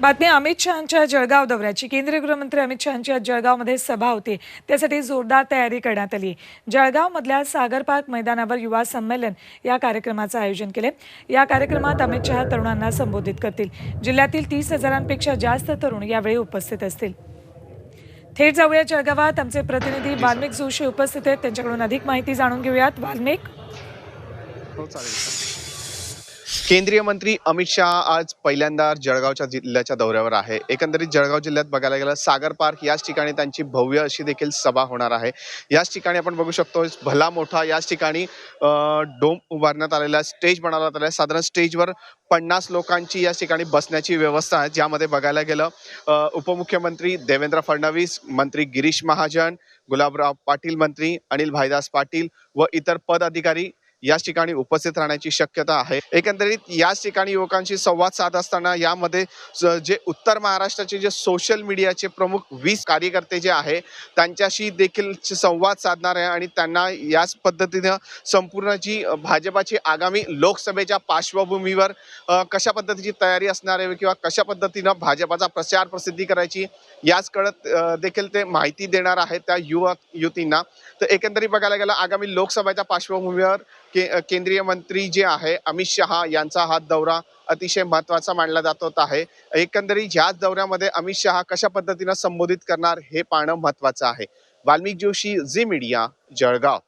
बातमी अमित शहांच्या जळगाव दौऱ्याची. केंद्रीय गृहमंत्री अमित शहांची आज जळगावमध्ये सभा होती. त्यासाठी जोरदार तयारी करण्यात आली. जळगावमधल्या सागर पार्क मैदानावर युवा संमेलन या कार्यक्रमाचं आयोजन केले. या कार्यक्रमात अमित शहा तरुणांना संबोधित करतील. जिल्ह्यातील तीस हजारांपेक्षा जास्त तरुण यावेळी उपस्थित असतील. थेट जाऊया जळगावात. आमचे प्रतिनिधी वाल्मिक जोशी उपस्थित आहेत. त्यांच्याकडून अधिक माहिती जाणून घेऊयात. वाल्मिक? हो केंद्रीय मंत्री अमित शहा आज पहिल्यांदा जळगावच्या जिल्ह्याच्या दौऱ्यावर आहे. एकंदरीत जळगाव जिल्ह्यात बघायला गेलं सागर पार्क याच ठिकाणी त्यांची भव्य अशी देखील सभा होणार आहे. याच ठिकाणी आपण बघू शकतो भला मोठा याच ठिकाणी डोम उभारण्यात आलेला स्टेज बनवण्यात आलेला आहे साधारण स्टेजवर पन्नास लोकांची या ठिकाणी बसण्याची व्यवस्था आहे. ज्यामध्ये बघायला गेलं उपमुख्यमंत्री देवेंद्र फडणवीस मंत्री गिरीश महाजन गुलाबराव पाटील मंत्री अनिल भाईदास पाटील व इतर पदाधिकारी याच ठिकाणी उपस्थित राहण्याची शक्यता आहे. एकंदरीत याच ठिकाणी युवकांशी संवाद साध असताना यामध्ये जे उत्तर महाराष्ट्राचे जे सोशल मीडियाचे प्रमुख वीस कार्यकर्ते जे आहे त्यांच्याशी देखील संवाद साधणार आहे आणि त्यांना याच पद्धतीनं संपूर्ण जी भाजपाची आगामी लोकसभेच्या पार्श्वभूमीवर कशा पद्धतीची तयारी असणार आहे किंवा कशा पद्धतीनं भाजपाचा प्रचार प्रसिद्धी करायची याच कळत देखील ते माहिती देणार आहेत त्या युवक युवतींना तर एकंदरीत बघायला गेलं आगामी लोकसभेच्या पार्श्वभूमीवर के केंद्रीय मंत्री जे आहे अमित शहा यांचा हा दौरा अतिशय महत्त्वाचा मानला जात होत आहे. एकंदरीत ह्याच दौऱ्यामध्ये अमित शहा कशा पद्धतीनं संबोधित करणार हे पाहणं महत्वाचं आहे. Valmik Joshi Zee media Jalgaon.